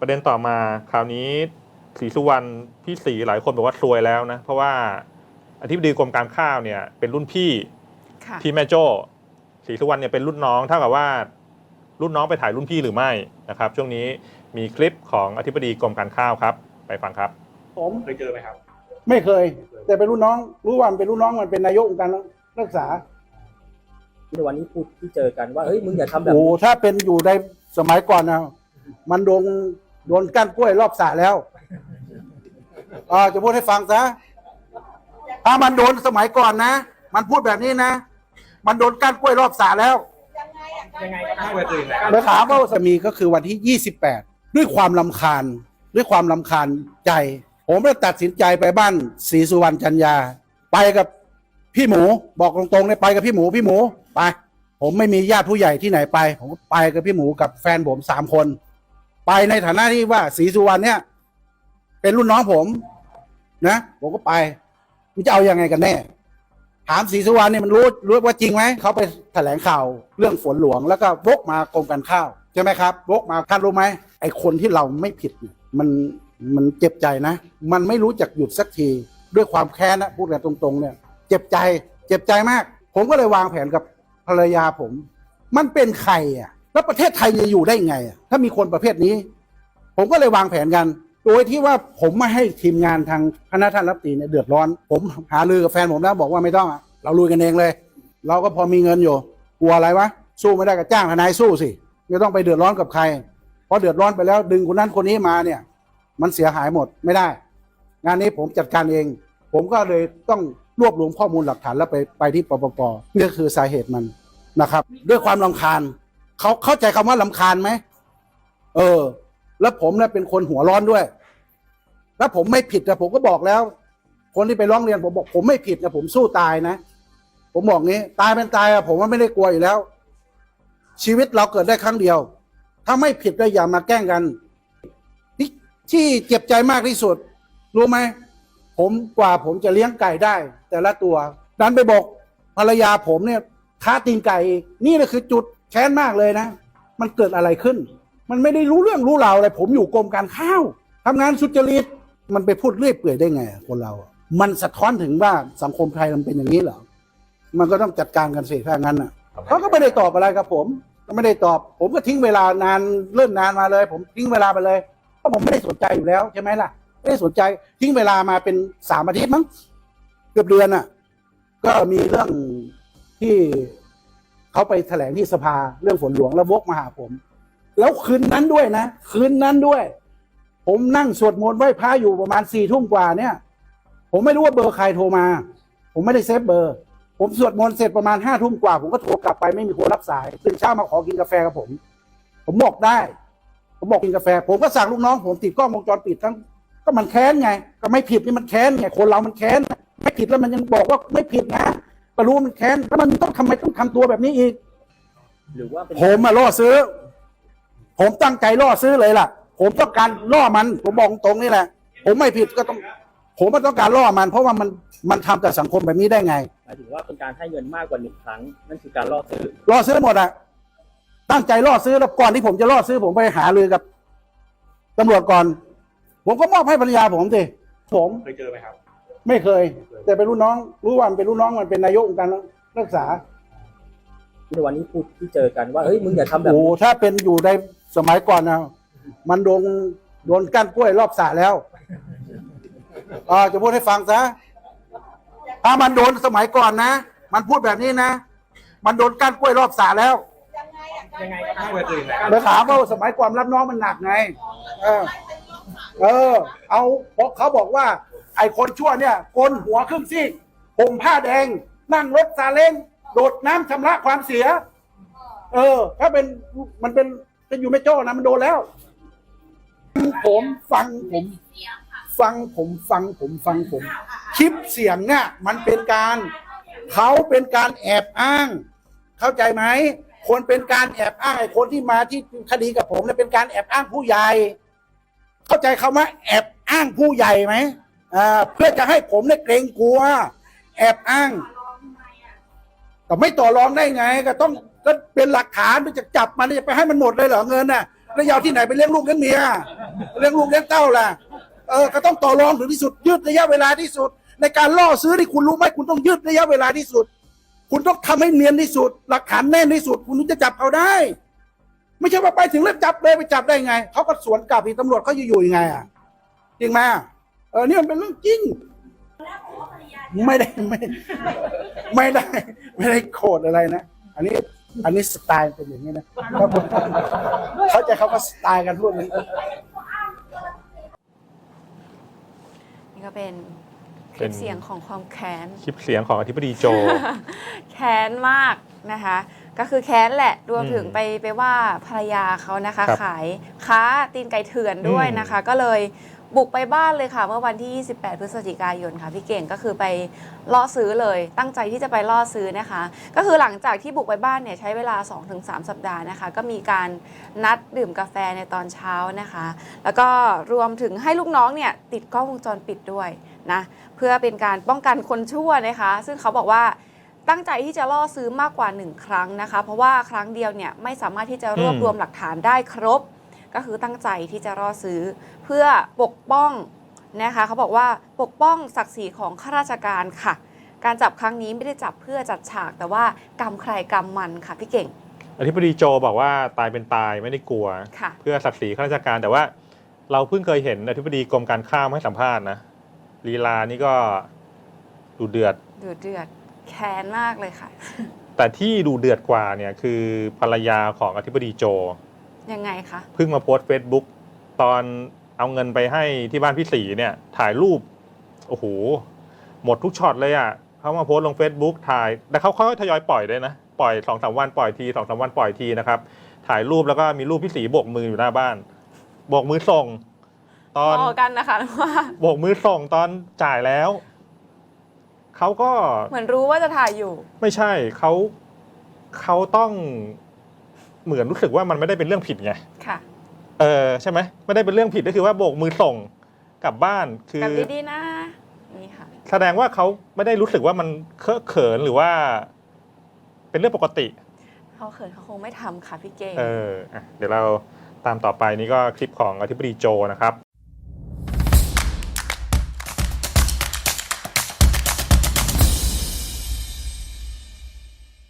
ประเด็นต่อมาคราวนี้ศรีสุวรรณพี่ศรีหลายคนบอกว่าซวยแล้วนะ เพราะว่าอธิบดีกรมการข้าวเนี่ยเป็นรุ่นพี่ค่ะที่แม่โจ้ศรีสุวรรณเนี่ยเป็นรุ่นน้องเท่ากับว่ารุ่นน้องไปถ่ายรุ่นพี่หรือไม่นะครับ ช่วงนี้มีคลิปของอธิบดีกรมการข้าวครับ ไปฟังครับ ผมเคยเจอไหมครับ ไม่เคย แต่เป็นรุ่นน้องรู้ว่ามันเป็นรุ่นน้องมันเป็นนายกองค์การรักษาในวันนี้พูดที่เจอกันว่าเฮ้ยมึงอย่าทำแบบโอ้นี้ถ้าเป็นอยู่ในสมัยก่อนนะมันโดน โดนก้านกล้วยรอบสระแล้วอ่าจะพูดให้ฟังซะถ้ามันโดนสมัยก่อนนะ มันพูดแบบนี้นะ มันโดนก้านกล้วยรอบสระแล้ว ยังไงแล้วถามว่าสามีก็คือวันที่ 28 ด้วยความลำคาญ ด้วยความลำคาญใจ ผมได้ตัดสินใจไปบ้านศรีสุวรรณจันยา ไปกับพี่หมูบอกตรงๆเลยไปกับพี่หมูพี่หมูไป ผมไม่มีญาติผู้ใหญ่ที่ไหนไป ผมก็ไปกับพี่หมูกับแฟนผมสามคน ไปในฐานะที่ว่าศรีสุวรรณเนี่ย เป็นรุ่นน้องผม นะผมก็ไปมันจะเอายังไงกันแน่ ถามศรีสุวรรณเนี่ยมันรู้รู้ว่าจริงไหมเขาไปแถลงข่าวเรื่องฝนหลวงแล้วก็วกมากรมการข้าวใช่ไหมครับวกมาท่านรู้ไหมไอคนที่เราไม่ผิดเนี่ยมันมันเจ็บใจนะ มันไม่รู้จักหยุดสักทีด้วยความแค้นนะพูดกันตรงๆ เนี่ย เจ็บใจ เจ็บใจมาก ผมก็เลยวางแผนกับภรรยาผม มันเป็นใครอะ แล้วประเทศไทยจะอยู่ได้ไง ถ้ามีคนประเภทนี้ ผมก็เลยวางแผนกัน โดยที่ว่าผมไม่ให้ทีมงานทางคณะท่านรัฐตีเนี่ยเดือดร้อน ผมหาลือกับแฟนผมแล้วบอกว่าไม่ต้องเราลุยกันเองเลย เราก็พอมีเงินอยู่กลัวอะไรวะสู้ไม่ได้ก็จ้างทนายสู้สิไม่ต้องไปเดือดร้อนกับใครเพราะเดือดร้อนไปแล้วดึงคนนั้นคนนี้มาเนี่ย มันเสียหายหมดไม่ได้ งานนี้ผมจัดการเอง ผมก็เลยต้องรวบรวมข้อมูลหลักฐานแล้วไปไปที่ปปปนี่คือสาเหตุมันนะครับ ด้วยความลำคาญ เขาเข้าใจคำว่าลำคาญไหมเออ แล้วผมเนี่ยเป็นคนหัวร้อนด้วยถ้าผมไม่ผิดนะผมก็บอกแล้ว คนที่ไปร้องเรียนผมบอก ผมไม่ผิดนะผมสู้ตายนะผมบอกงี้ ตายเป็นตายอะผมว่าไม่ได้กลัวอยู่แล้ว ชีวิตเราเกิดได้ครั้งเดียว ถ้าไม่ผิดก็อย่ามาแกล้งกันที่ที่เจ็บใจมากที่สุด รู้ไหมผมกว่าผมจะเลี้ยงไก่ได้ แต่ละตัว ดันไปบอกภรรยาผมเนี่ยค้าตีนไก่นี่แหละคือจุด แค้นมากเลยนะ มันเกิดอะไรขึ้น มันไม่ได้รู้เรื่องรู้ราวอะไร ผมอยู่กรมการข้าวทำงานสุจริต มันไปพูดเรื่อยเปื่อยได้ไงอะคนเราอะมันสะท้อนถึงว่าสังคมไทยมันเป็นอย่างนี้เหรอ มันก็ต้องจัดการกันสิถ้างั้นอะเขาก็ไม่ได้ตอบอะไรกับผมก็ไม่ได้ตอบ ผมก็ทิ้งเวลานานเริ่มนานมาเลย ผมทิ้งเวลาไปเลยเพราะผมไม่ได้สนใจอยู่แล้วใช่ไหมล่ะ ไม่ได้สนใจทิ้งเวลามาเป็นสามอาทิตย์มั้งเกือบเดือนอะ ก็มีเรื่องที่ เขาไปแถลงที่สภาเรื่องฝนหลวงแล้ววกมาหาผม แล้วคืนนั้นด้วยนะ คืนนั้นด้วย ผมนั่งสวดมนต์ไหว้พระอยู่ประมาณสี่ทุ่มกว่าเนี่ย ผมไม่รู้ว่าเบอร์ใครโทรมา ผมไม่ได้เซฟเบอร์ ผมสวดมนต์เสร็จประมาณห้าทุ่มกว่า ผมก็โทรกลับไปไม่มีคนรับสายตื่นเช้ามาขอกินกาแฟกับผม ผมบอกได้ ผมบอกกินกาแฟ ผมก็สั่งลูกน้อง ผมติดกล้องวงจรปิดทั้งก็มันแค้นไง ก็ไม่ผิดนี่มันแค้นไงคนเรามันแค้นไม่ผิดแล้วมันยังบอกว่าไม่ผิดนะ ก็รู้มันแค้นแล้วมันต้องทำไมต้องทำตัวแบบนี้อีก หรือว่าเป็นผมมาล่อซื้อ ผมตั้งใจล่อซื้อเลยล่ะ ผมต้องการล่อมัน ผมบอกตรงนี่แหละ ผมไม่ผิดก็ต้อง ผมมันต้องการล่อมัน เพราะว่ามันมันทำกับสังคมแบบนี้ได้ไง หมายถึงว่าเป็นการให้เงินมากกว่าหนึ่งครั้ง นั่นคือการล่อซื้อล่อซื้อหมดอะตั้งใจล่อซื้อแล้วก่อนที่ผมจะล่อซื้อ ผมไปหารือกับตำรวจก่อน ผมก็มอบให้ภรรยาผมสิผม เคยเจอไหมครับ ไม่เคย แต่เป็นรุ่นน้อง รู้ว่ามันเป็นรุ่นน้องมันเป็นนายกองค์การรักษาในวันนี้พูดที่เจอกันว่าเฮ้ยมึงอย่าทำแบบโอ้นี้ถ้าเป็นอยู่ในสมัยก่อนนะมันโดนโดนก้านกล้วยรอบสระแล้วอ่าจะพูดให้ฟังซะถ้ามันโดนสมัยก่อนนะมันพูดแบบนี้นะมันโดนก้านกล้วยรอบสระแล้ว ยังไงแล้วถามว่าสมัยก่อนรับน้องมันหนักไง เออ เออ เอาเพราะเขาบอกว่า ไอ้คนชั่วเนี่ยโกนหัวครึ่งซีกผมผ้าแดง นั่งรถซาเล้งโดดน้ำชำระความเสีย เออ ถ้าเป็นมันเป็นเป็นอยู่ไม่โจ้นะมันโดนแล้ว ผมฟังผม ฟังผมฟังผมฟังผม คลิปเสียงเนี่ยมันเป็นการเขาเป็นการแอบอ้าง เข้าใจไหมคนเป็นการแอบอ้างไอ้คนที่มาที่คดีกับผมเนี่ยเป็นการแอบอ้างผู้ใหญ่ เข้าใจคำว่าแอบอ้างผู้ใหญ่ไหม เพื่อจะให้ผมเนี่ยเกรงกลัว แอบอ้างก็ไม่ต่อรองได้ไง ก็ต้องก็เป็นหลักฐานไปจะจับมันจะไปให้มันหมดเลยเหรอเงินน่ะแล้วยาวที่ไหนไปเลี้ยงลูกเลี้ยงเมียเลี้ยงลูกเลี้ยงเต้าล่ะเออก็ต้องต่อรองถึงที่สุด ยืดระยะเวลาที่สุด ในการล่อซื้อที่คุณรู้ไหมคุณต้องยืดระยะเวลาที่สุด คุณต้องทำให้เนียนที่สุด หลักฐานแน่นที่สุด คุณถึงจะจับเขาได้ ไม่ใช่ว่าไปถึงแล้วจับเลยไปจับได้ไงเขาก็สวนกลับอีกตำรวจเขาอยู่ๆยังไงอะจริงไหม เออนี่มันเป็นเรื่องจริง ไม่ได้ไม่ไม่ได้ ไม่ได้โกรธอะไรนะ อันนี้ อันนี้สไตล์เป็นอย่างนี้นะเขาใจเขาก็สไตล์กันพวกนี้ นี่ก็เป็นคเป็ลิปนเสียงของความแค้น คลิปเสียงของอธิบดีโจ แค้นมากนะคะ ก็คือแค้นแหละรวมถึงอืมไปไปว่าภรรยาเขานะคะครับขายค้าตีนไก่เถื่อนด้วยอืมนะคะ ก็เลย บุกไปบ้านเลยค่ะ เมื่อวันที่ 28 พฤศจิกายนค่ะพี่เก่งก็คือไปล่อซื้อเลย ตั้งใจที่จะไปล่อซื้อนะคะ ก็คือหลังจากที่บุกไปบ้านเนี่ยใช้เวลา 2-3 สัปดาห์นะคะ ก็มีการนัดดื่มกาแฟในตอนเช้านะคะ แล้วก็รวมถึงให้ลูกน้องเนี่ยติดกล้องวงจรปิดด้วยนะเพื่อเป็นการป้องกันคนชั่วนะคะ ซึ่งเขาบอกว่าตั้งใจที่จะล่อซื้อมากกว่า 1 ครั้งนะคะ เพราะว่าครั้งเดียวเนี่ยไม่สามารถที่จะรวบอืมรวมหลักฐานได้ครบ ก็คือตั้งใจที่จะล่อซื้อ เพื่อปกป้องนะคะเขาบอกว่าปกป้องศักดิ์ศรีของข้าราชการค่ะ การจับครั้งนี้ไม่ได้จับเพื่อจัดฉาก แต่ว่ากรรมใครกรรมมันค่ะพี่เก่งอธิบดีโจบอกว่าตายเป็นตายไม่ได้กลัวค่ะเพื่อศักดิ์ศรีข้าราชการแต่ว่า เราเพิ่งเคยเห็นอธิบดีกรมการข้าวให้สัมภาษณ์นะลีลานี่ก็ดูเดือดดูเดือดแค้นมากเลยค่ะ แต่ที่ดูเดือดกว่าเนี่ยคือภรรยาของอธิบดีโจ ยังไงคะ เพิ่งมาโพสต์เฟซบุ๊กตอนเอาเงินไปให้ที่บ้านพี่สีเนี่ย ถ่ายรูป โอ้โห หมดทุกช็อตเลยอะเขามาโพสต์ลง Facebook ถ่ายแต่เขาค่อยๆทยอยปล่อยด้วยนะ ปล่อยสองสามวันปล่อยทีสองสามวันปล่อยทีนะครับ ถ่ายรูปแล้วก็มีรูปพี่สีโบกมืออยู่หน้าบ้านโบกมือส่ง ตอนพอกันนะคะว่าโบกมือส่งตอนจ่ายแล้วเขาก็เหมือนรู้ว่าจะถ่ายอยู่ ไม่ใช่เขาเขาต้อง เหมือนรู้สึกว่ามันไม่ได้เป็นเรื่องผิดไงค่ะเออใช่ไหมไม่ได้เป็นเรื่องผิดก็คือว่าโบกมือส่งกลับบ้านคือกลับดีๆนะนี่ค่ะ แสดงว่าเขาไม่ได้รู้สึกว่ามันเคอะเขินหรือว่า เป็นเรื่องปกติ เขาเขินเขาคงไม่ทำค่ะพี่เก่ง เอออะเดี๋ยวเราตามต่อไปนี่ก็คลิปของอธิบดีโจนะครับ